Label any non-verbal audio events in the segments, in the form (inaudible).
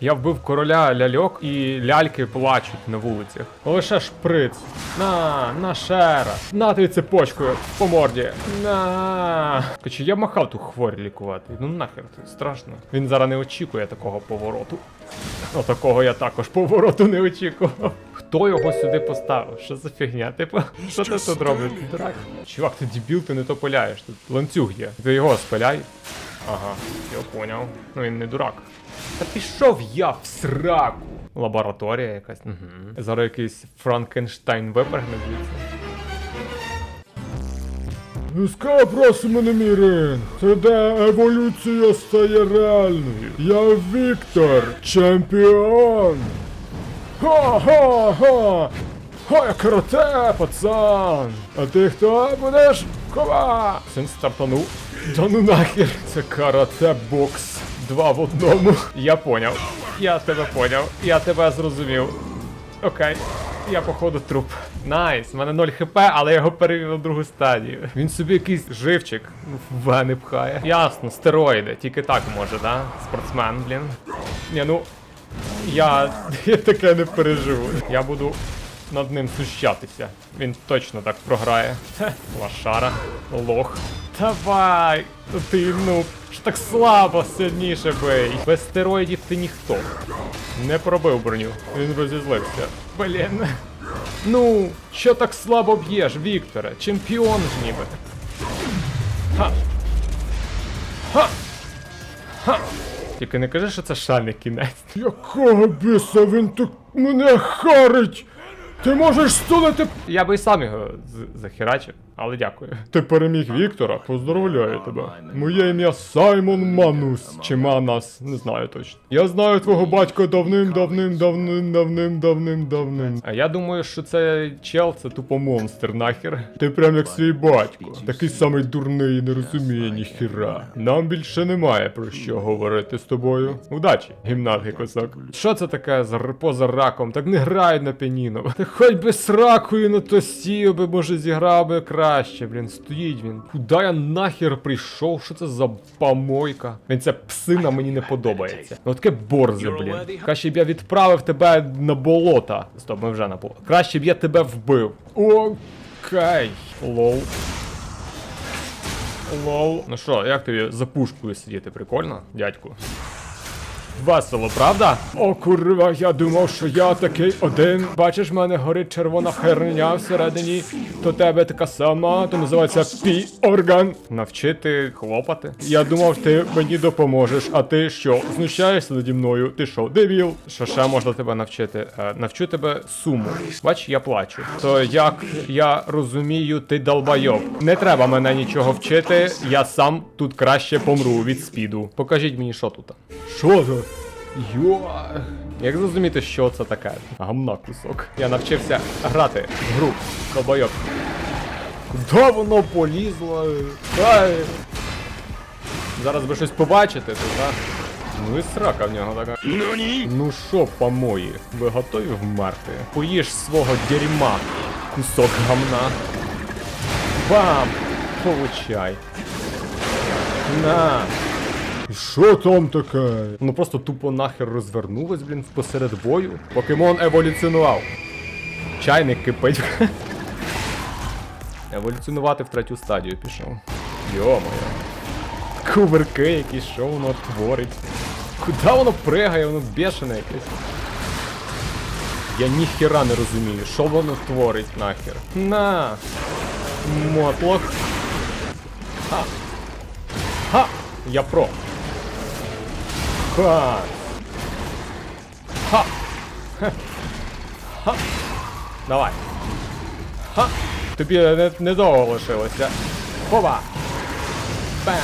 Я вбив короля ляльок і ляльки плачуть на вулицях. Лише шприц. На, на ще раз. На тобі цепочкою по морді. На. Короче, я махав ту хворь лікувати. Ну нахер, це страшно. Він зараз не очікує такого повороту. Ну, такого я також повороту не очікував. Хто його сюди поставив? Що за фігня? Типу, що ти тут робиш? Ти Дурак. Чувак, ти дебіл, ти не то пиляєш. Тут ланцюг є. Ти його спиляй. Ага, я поняв. Ну він не дурак. Та пішов я в сраку. Лабораторія якась. Угу. Зараз якийсь Франкенштайн випрыгне звідси. Ласкаво просимо на мій ринг. Це де еволюція стає реальною. Я Віктор, чемпіон. Ха-ха-ха! Ха, я карате, пацан! А ти хто будеш? Хова! Син стартанув. Да ну нахер. Це карате бокс. Два в одному. Я поняв. Я тебе поняв. Я тебе зрозумів. Окей. Я походу труп. Найс, в мене 0 хп, але я його перевів на другу стадію. Він собі якийсь живчик в вени пхає. Ясно, стероїди, тільки так може, да? Спортсмен, блін. Ні, ну. Я, (laughs) я таке не переживу. Я буду над ним сущатися. Він точно так програє. Хе, лошара, лох. Давай! Ти ну, ж так слабо сильніше бий. Без стероїдів ти ніхто. Не пробив броню. Він розізлився. Блін. Ну, що так слабо б'єш, Вікторе? Чемпіон ж ніби. Ха. Ха. Ха. Тільки не кажи, що це шальний кінець. Якого біса він так мене харить? Ти можеш стулити. Я би і сам його захерачив, але дякую. Ти переміг Віктора, поздравляю тебе. Моє ім'я Саймон Манус. Чи Манас, не знаю точно. Я знаю твого батька давним-давним, давним, давним, давним, давним. А я думаю, що це чел, це тупо монстр нахер. Ти прям як свій батько. Такий самий дурний і не розуміє ніхіра. Нам більше немає про що говорити з тобою. Удачі, гімнатий косак. Що це таке за поза раком? Так не грають на піаніно. Та хоч би з ракою на то сів би, може, зіграв би краще, блін. Стоїть він. Куди я нахер прийшов? Що це за помойка? Він це псина мені не подобається. Ну таке борзе, блін. Краще б я відправив тебе на болота. Стоп, ми вже на болото. Краще б я тебе вбив. Окей. Лоу. Лоу. Ну що, як тобі за пушкою сидіти? Прикольно, дядьку? Весело, правда? О, курва, я думав, що я такий один. Бачиш, в мене горить червона херня всередині. То тебе така сама, то називається пі-орган. Навчити хлопати? Я думав, ти мені допоможеш, а ти що, знущаєшся наді мною? Ти що, дебіл? Що ще можна тебе навчити? Е, навчу тебе суму. Бач, я плачу. То як я розумію, ти долбайоб. Не треба мене нічого вчити, я сам тут краще помру від спіду. Покажіть мені, що тут. Що за? Йо. Як зрозуміти, що це таке? Гамна кусок. Я навчився грати в гру. Долбайоб. Куди воно полізло? Ай. Зараз би щось побачити, тут, а? Ну і срака в нього така. Ну що, помої, ви готові вмерти? Поїж свого дерьма, кусок гамна. Бам! Получай. На. Що там таке? Ну просто тупо нахер розвернулось, блін, посеред бою. Покемон еволюціонував. Чайник кипить. (laughs) Еволюціонувати в третю стадію пішов. Йо-моє. Кувырки якісь, що воно творить. Куди воно пригає, воно бешене якесь. Я ніхіра не розумію, що воно творить нахер. На! Мотлох. Ха! Ха! Я про. Ха! Ха! Ха! Давай! Ха! Тобі не, недовго лишилося. Хова! Бау!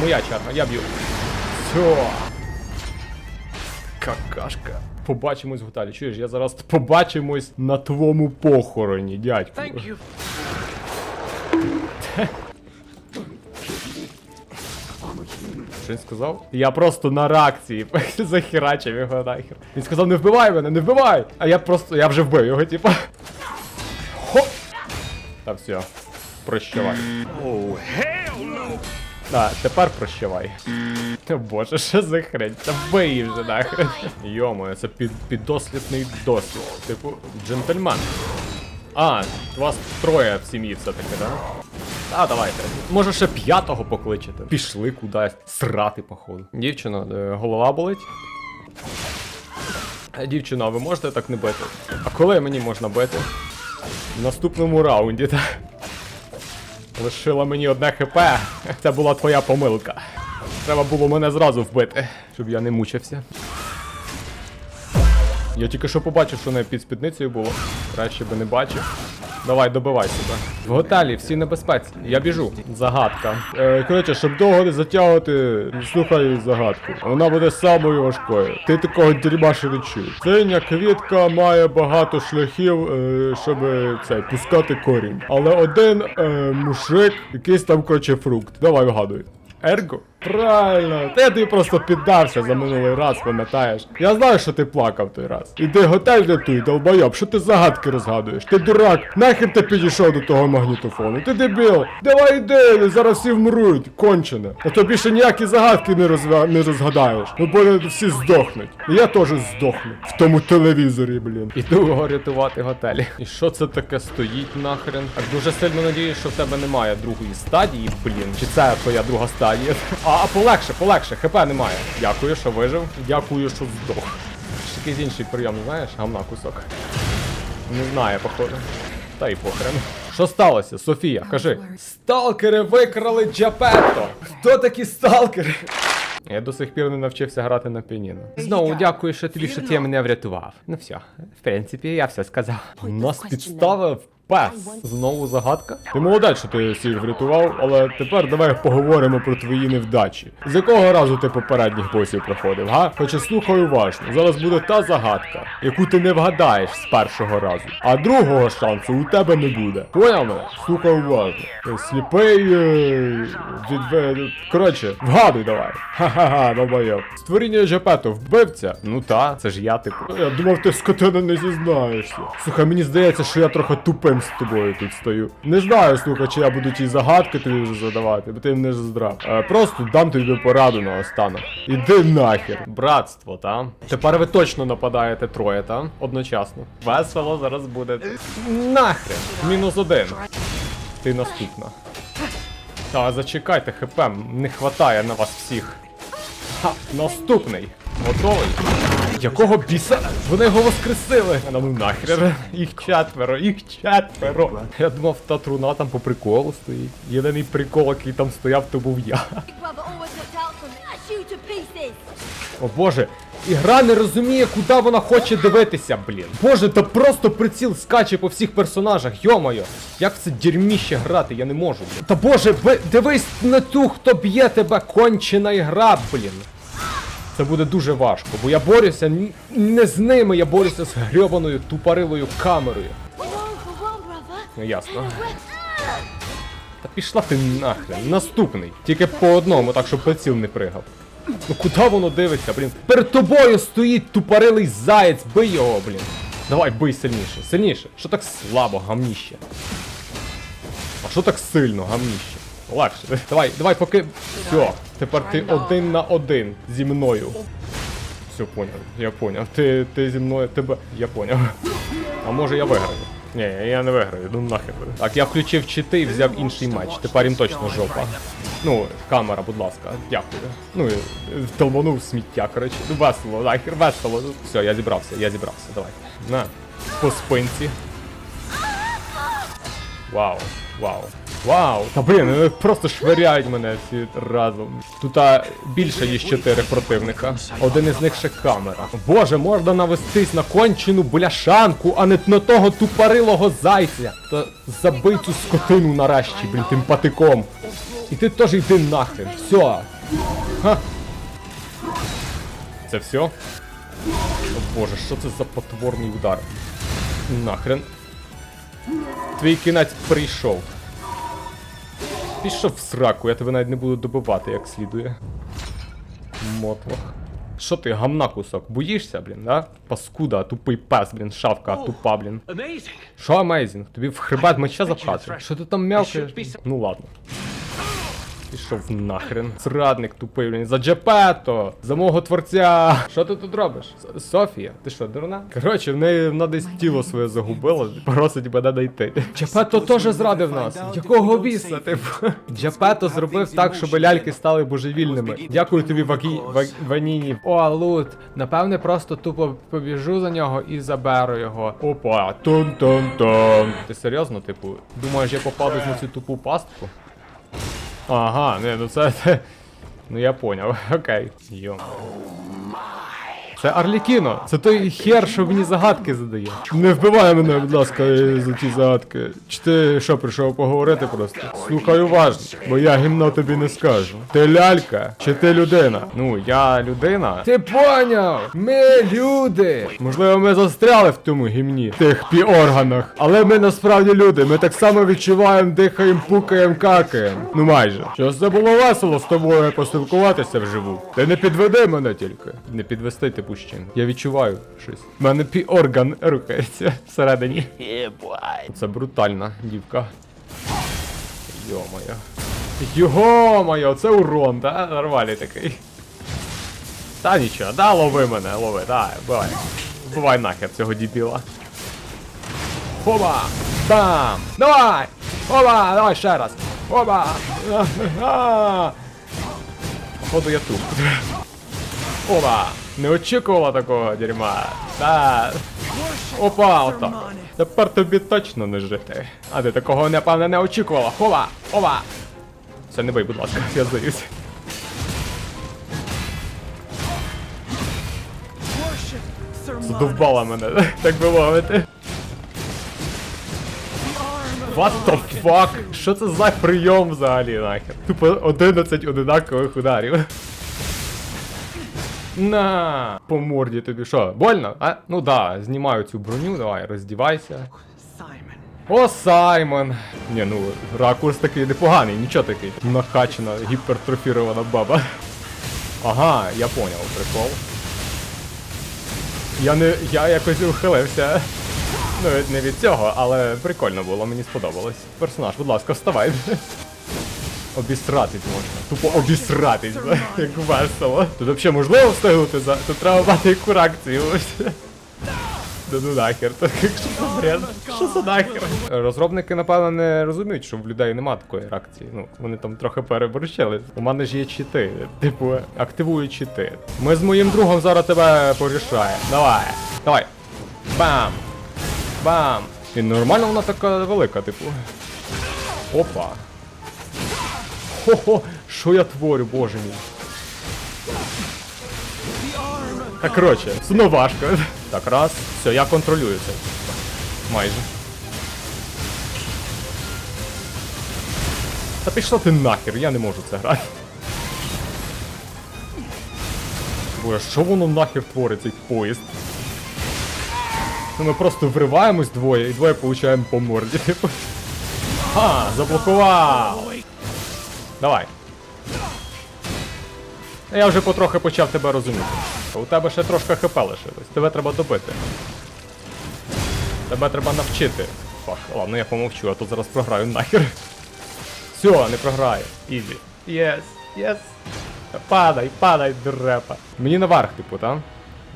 Моя черга, я б'ю. Все! Какашка. Побачимось в готелі. Чуєш, я зараз побачимось на твоєму похороні, дядьку. Що він сказав? Я просто на реакції (laughs) захерачив його нахер. Він сказав, не вбивай мене, не вбивай! А я просто, я вже вбив його, типа. Хоп! Та все. Прощавай. Так, тепер прощавай. О боже, що за хрень? Та бий її вже нахрен. Йомо, це під, піддослідний досвід. Типу, джентльмен. А, вас троє в сім'ї все-таки, да? А, давайте. Може ще п'ятого покличете. Пішли кудись срати, походу. Дівчино, е, голова болить? Е, Дівчино, а ви можете так не бити? А коли мені можна бити? В наступному раунді, так? Лишила мені одне хп. Це була твоя помилка. Треба було мене зразу вбити, щоб я не мучився. Я тільки що побачив, що не під спідницею було. Краще би не бачив. Давай, добивай себе. В готелі всі небезпеці. Я біжу. Загадка. Е, коротше, щоб довго не затягувати, слухай загадку. Вона буде самою важкою. Ти такого дерьма ще не чув. Синя квітка має багато шляхів, е, щоб е, цей, пускати корінь. Але один е, мушик, якийсь там коротше фрукт. Давай вгадуй. Ерго? Правильно, та я тобі просто піддався за минулий раз, пам'ятаєш. Я знаю, що ти плакав той раз. Іди готель рятуй, долбойоб, що ти загадки розгадуєш? Ти дурак, нахер ти підійшов до того магнітофону? Ти дебіл, давай іди, зараз всі вмруть, кончене. А то більше ніякі загадки не, розва... не розгадаєш. Ну бо всі здохнуть. І я теж здохну. В тому телевізорі, блін. Іду його рятувати готелі. І що це таке стоїть нахрен? Так дуже сильно надіюсь, що в тебе немає другої стадії, блін. Чи це твоя друга стадія? А, а полегше, полегше, хп немає. Дякую, що вижив. Дякую, що здох. Ще якийсь інший прийом, знаєш? Гамна кусок. Не знає, походу. Та й похрен. Що сталося, Софія? Кажи. Сталкери викрали Джапетто! Хто такі сталкери? Я до сих пір не навчився грати на піаніно. Знову дякую, що тобі, що ти мене врятував. Ну все, в принципі, я все сказав. Нас підставив пес. Знову загадка. Ти молодець, що ти всіх врятував, але тепер давай поговоримо про твої невдачі. З якого разу ти попередніх босів проходив, га? Хоча слухай уважно. Зараз буде та загадка, яку ти не вгадаєш з першого разу. А другого шансу у тебе не буде. Поняв мене? Слухай уважно. Е, Сліпий. Е... Коротше, вгадуй давай. Ха-ха-ха, долбойоб. Створіння Жапето вбивця? Ну та, це ж я типу. Я думав, ти скотина не зізнаєшся. Слухай, мені здається, що я трохи тупим з тобою тут стою. Не знаю, слухай, чи я буду ті загадки тобі вже задавати, бо ти ж здрав. Е, просто дам тобі пораду на останок. Іди нахер. Братство, та? Тепер ви точно нападаєте троє, та? Одночасно. Весело зараз буде. Нахрен. Мінус один. Ти наступна. Та зачекайте, хп, не хватає на вас всіх. Ха, наступний. Готовий? Якого біса? Вони його воскресили! Ну нахрен. Їх четверо, їх четверо. Я думав, та труна там по приколу стоїть. Єдиний прикол, який там стояв, то був я. О боже, ігра не розуміє, куди вона хоче дивитися, блін. Боже, та просто приціл скаче по всіх персонажах, йомайо. Як в це дерьміще грати, я не можу. Блін. Та боже, ви, дивись на ту, хто б'є тебе, кончена ігра, блін. Це буде дуже важко, бо я борюся не з ними, я борюся з грьобаною тупорилою камерою. Ну ясно. Та пішла ти нахрен. Наступний. Тільки по одному, так щоб приціл не пригав. Ну куди воно дивиться, блін? Перед тобою стоїть тупорилий заєць, бий його, блін. Давай, бий сильніше, сильніше. Що так слабо, гамніще? А що так сильно, гамніще? Легше. Давай, давай, поки. Все, тепер ти один на один зі мною. Все, поняв, я поняв. Ти, ти зі мною, тебе. Я поняв. А може я виграю? Ні, я не виграю, ну нахер. Так, я включив чити і взяв інший матч. Тепер їм точно жопа. Ну, камера, будь ласка, дякую. Ну, і, толманув сміття, коротше. Ну, весело, нахер, весело. Все, я зібрався, я зібрався, давай. На, по спинці. Вау, вау. Вау! Та блін, просто швиряють мене всі разом. Тут більше ніж чотири противника. Один із них ще камера. Боже, можна навестись на кончену бляшанку, а не на того тупорилого зайця. Та забий цю скотину нарешті, блін, тим патиком. І ти теж йди нахрен. Все. Ха. Це все? О боже, що це за потворний удар? Нахрен. Твій кінець прийшов. Пішов в сраку, я тебе навіть не буду добивати як слідує. Мотлох. Що ти, гамна кусок, боїшся, блін, да? Паскуда, тупий пес, блін, шавка, тупа, блін. Amazing. Що амейзінг? Тобі в хребет меча запхати? Що ти там м'явкаєш? Ну ладно. Пішов нахрен. Зрадник тупий, блін. За Джепето! За мого творця! Що ти тут робиш? Софія, ти що, дурна? Коротше, в неї вона десь тіло своє загубила, просить мене знайти. Джепето теж зрадив нас. Якого біса, типу? Джепето зробив так, щоб ляльки стали божевільними. Дякую тобі, Вагі... Ва- Ваніні. О, Лут. Напевне, просто тупо побіжу за нього і заберу його. Опа, тун-тун-тун. Ти серйозно, типу, думаєш, я попаду на цю тупу пастку? Ага, не, ну це. (laughs) Ну я поняв, (laughs) окей. Йо. Це Арлікіно, це той хер, що мені загадки задає. Не вбивай мене, будь ласка, за ті загадки. Чи ти що, прийшов поговорити просто? Слухай уважно, бо я гімно тобі не скажу. Ти лялька, чи ти людина? Ну, я людина. Ти поняв? Ми люди. Можливо, ми застряли в тому гімні, тих піорганах. Але ми насправді люди, ми так само відчуваємо, дихаємо, пукаємо, какаємо. Ну майже. Щось це було весело з тобою поспілкуватися вживу. Ти не підведи мене тільки. Не підвести типу з. Я відчуваю щось. У мене піорган рухається всередині. Це брутальна дівка. Йо-моє. Йо-моє, це урон, да? Нормальний такий. Та нічого, да, лови мене, лови, давай, бувай. Бувай нахер цього дібіла. Оба! Бам! Давай! Оба! Давай ще раз! Оба! (laughs) Походу я тут. Опа! Не очікувала такого дерьма. Да. Опа, отак. Тепер тобі точно не жити. А ти такого, напевне, не очікувала. Хова! Ова! Все, не бий, будь ласка, я здаюсь. Задовбала мене, так би мовити. What the fuck? Що це за прийом взагалі нахер? Тупо 11 одинакових ударів. На, по морді тобі що, больно? А? Ну да, знімаю цю броню, давай, роздівайся. Саймон. О, Саймон! Ні, ну, ракурс такий непоганий, нічого такий. Накачана, гіпертрофірована баба. Ага, я поняв, прикол. Я не. я якось ухилився. Ну, не від цього, але прикольно було, мені сподобалось. Персонаж, будь ласка, вставай. Обісратись можна. Тупо обісратись, як весело. Тут взагалі можливо встигнути за. Тут треба мати яку реакцію. Да ну нахер, так що за? Що за нахер? Розробники, напевно, не розуміють, що в людей нема такої реакції. Ну, вони там трохи переборщили. У мене ж є чити. Типу, активую чити. Ми з моїм другом зараз тебе порішаємо. Давай. Давай. Бам! Бам! І нормально вона така велика, типу. Опа. Хо-хо, що я творю, боже мій. Так, коротше, все важко. Так, раз, все, я контролюю це. Майже. Та пішла ти нахер, я не можу це грати. Боже, що воно нахер творить цей поїзд? Ну ми просто вриваємось двоє і двоє получаємо по морді, типу. А, заблокував! Давай. Я вже потрохи почав тебе розуміти. У тебе ще трошки хп лишилось. Тебе треба добити. Тебе треба навчити. Фак, ладно, я помовчу, а то зараз програю нахер. Все, не програю. Ізі. Єс, єс. Падай, падай, дрепа. Мені наверх, типу, там?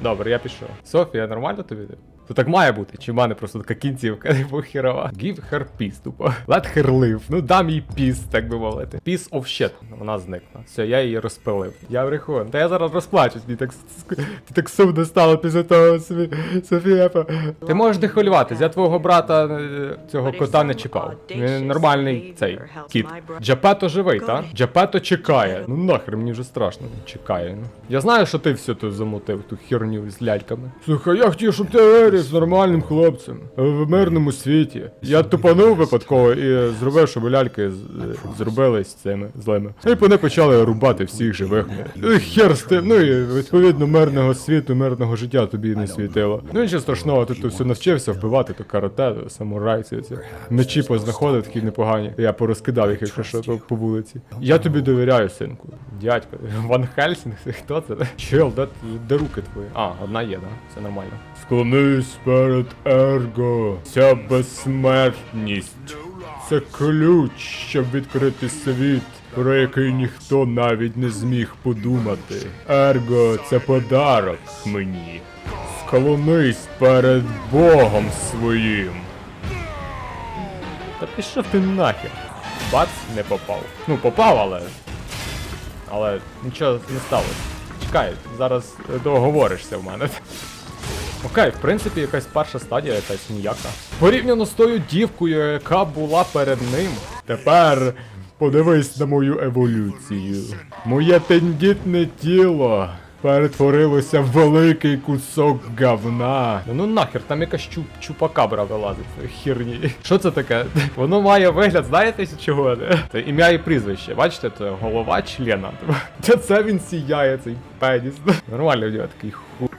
Добре, я пішов. Софія, нормально тобі? То так має бути, чи в мене просто така кінцівка, (laughs) типу хірова. Give her peace, тупо. Let her live. Ну дам їй peace, так би мовити. Peace of shit. Вона зникла. Все, я її розпилив. Я вріхон. Та я зараз розплачусь, мені так, так сумно стало після того, Софі- Софія. Ти можеш дехвилюватись, я твого брата е, цього кота не чіпав. Він нормальний цей кіт. Джапето живий, та? Джапето чекає. Ну нахер, мені вже страшно. Чекає. Ну. Я знаю, що ти все тут замутив, ту херню з ляльками. Слухай, я хотів, щоб ти виріс нормальним хлопцем в мирному світі. Я тупанув випадково і зробив, щоб ляльки з- зробились цими злими. І вони почали рубати всіх живих. Хер з тим, ну і відповідно мирного світу, мирного життя тобі не світило. Ну нічого страшного, ти тут все навчився вбивати, то карате, то самурай, ці познаходив такі непогані. Я порозкидав їх, якщо що, по вулиці. Я тобі довіряю, синку. Дядько, Ван Хельсінг, (laughs) хто це? Чел, де, де руки твої? А, одна є, да? Все нормально. Склонись перед ерго. Ця безсмертність. Це ключ, щоб відкрити світ про який ніхто навіть не зміг подумати. Ерго, це подарок мені. Склонись перед Богом своїм. Та пішов ти нахер. Бац, не попав. Ну, попав, але. Але нічого не сталося. Чекай, зараз договоришся в мене. Окей, в принципі, якась перша стадія, якась ніяка. Порівняно з тою дівкою, яка була перед ним. Тепер подивись на мою еволюцію. Моє тендітне тіло перетворилося в великий кусок говна. Ну нахер, там якась чуп чупакабра вилазить херні. Що це таке? Воно має вигляд, знаєте чого? Це ім'я і прізвище. Бачите, це голова члена. Це він сіяє, цей пеніс. Нормально в нього такий ху.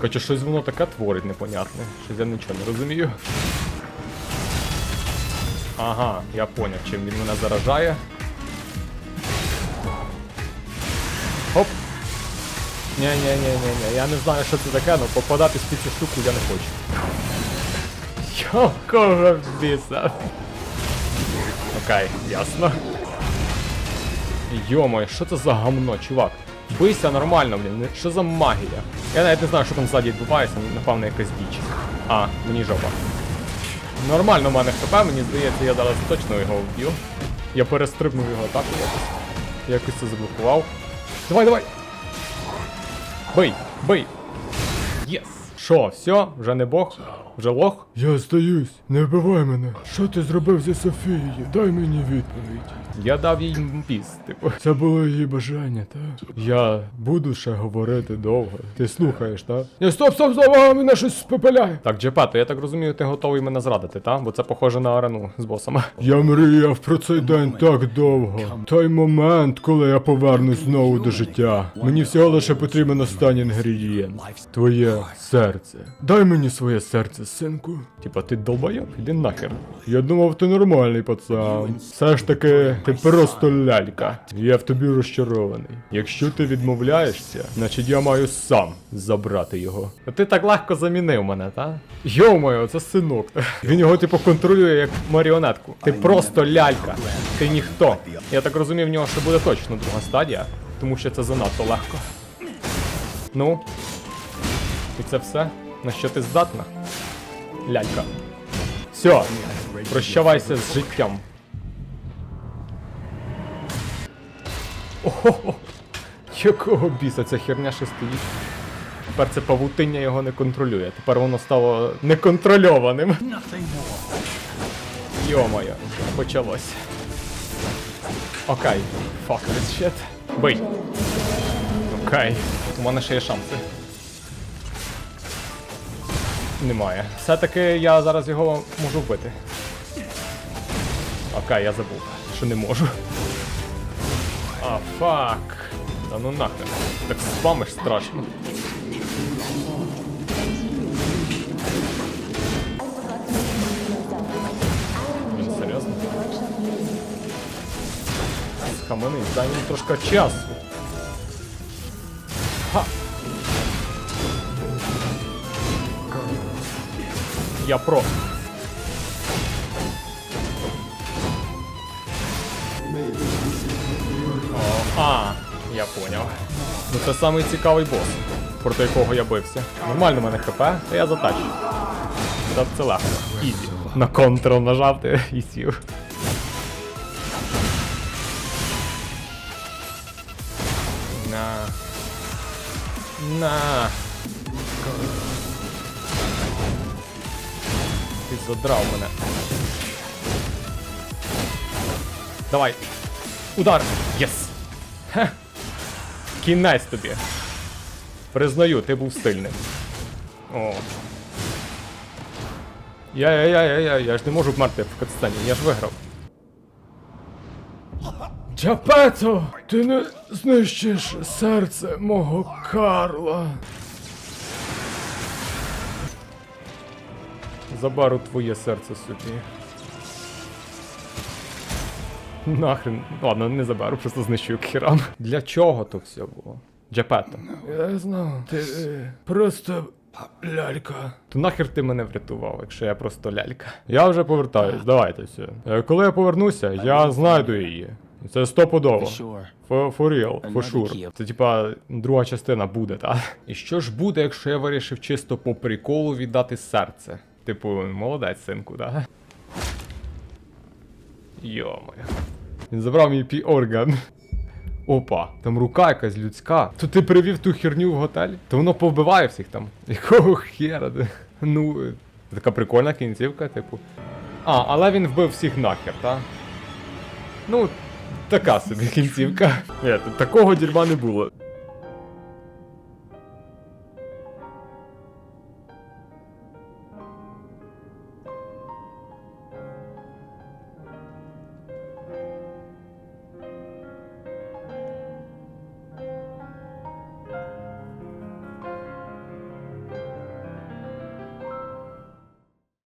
Хоча щось воно таке творить непонятне. Щось я нічого не розумію. Ага, я поняв, чим він мене заражає. Хоп. Ні-ні-ні-ні-ні, я не знаю, що це таке, але попадати під цю штуку я не хочу. Якого біса? Окей, ясно. Йомой, що це за гамно, чувак? Бийся нормально, блін, що за магія? Я навіть не знаю, що там ззаді відбувається, напевно, якась діч. А, мені жопа. Нормально в мене хп, мені здається, я зараз точно його вб'ю. Я перестрибнув його атаку якось. Якось це заблокував. Давай, давай! Бий, бий! Єс! Що, все, вже не бог, вже лох? Я здаюсь, не вбивай мене. Що ти зробив зі Софією? Дай мені відповідь. Я дав їй піс, типу. Це було її бажання, так? Я буду ще говорити довго. Ти слухаєш, так? Ні, стоп, стоп, стоп, а, мене щось спепеляє. Так, Джепето, я так розумію, ти готовий мене зрадити, та? Бо це похоже на арену з босом. Я мріяв про цей день так довго. Той момент, коли я повернусь знову до життя. Мені всього лише потрібен останній інгредієнт. Твоє серце. Дай мені своє серце, синку. Типа, ти долбойоб? Іди нахер. Я думав, ти нормальний пацан. Все ж таки, ти просто лялька. Я в тобі розчарований. Якщо ти відмовляєшся, значить я маю сам забрати його. А Ти так легко замінив мене, та? Йо-моє, це синок. Він його, типу, контролює як маріонетку. Ти просто лялька. Ти ніхто. Я так розумію, в нього ще буде точно друга стадія, тому що це занадто легко. Ну. Це все? На що ти здатна? Лялька. Все, прощавайся з життям. Ого, якого біса ця херня ще стоїть? Тепер це павутиння його не контролює. Тепер воно стало неконтрольованим. Йо-моє, почалось. Окей, fuck this shit. Бий. Окей, у мене ще є шанси. Немає. Все-таки я зараз його можу вбити. Окей, я забув, що не можу. А, фак. Та ну нахрен. Так спамиш страшно. Блін, серйозно? Схаменись, дай мені трошки часу. Я про. О, а, я поняв. Ну це самий цікавий бос, проти якого я бився. Нормально в мене хп, та я затачу. Та це легко. Ізі. На контрол нажав ти (laughs) і сів. На. На. Ти задрав мене. Давай. Удар! Єс! Хе. Кінець тобі. Признаю, ти був сильним. О. Я, я, я, я, я, я ж не можу вмерти в катсцені, я ж виграв. Джапето, ти не знищиш серце мого Карла. Забару твоє серце собі. Нахрен. Ладно, не заберу, просто знищую херам. Для чого то все було? Джапето. Я знав, ти е, просто Лялька. То нахер ти мене врятував, якщо я просто лялька. Я вже повертаюсь, давайте все. Е, Коли я повернуся, я знайду її. Це стопудово. For, for real, for sure. Це типа друга частина буде, та? І що ж буде, якщо я вирішив чисто по приколу віддати серце? Типу, молодець, синку, да? Йо-моє. Він забрав мій пі-орган. Опа, там рука якась людська. То ти привів ту херню в готель? То воно повбиває всіх там. (laughs) Якого хера? Ну, така прикольна кінцівка, типу. А, але він вбив всіх нахер, та? Ну, така собі кінцівка. Ні, такого дерьма не було.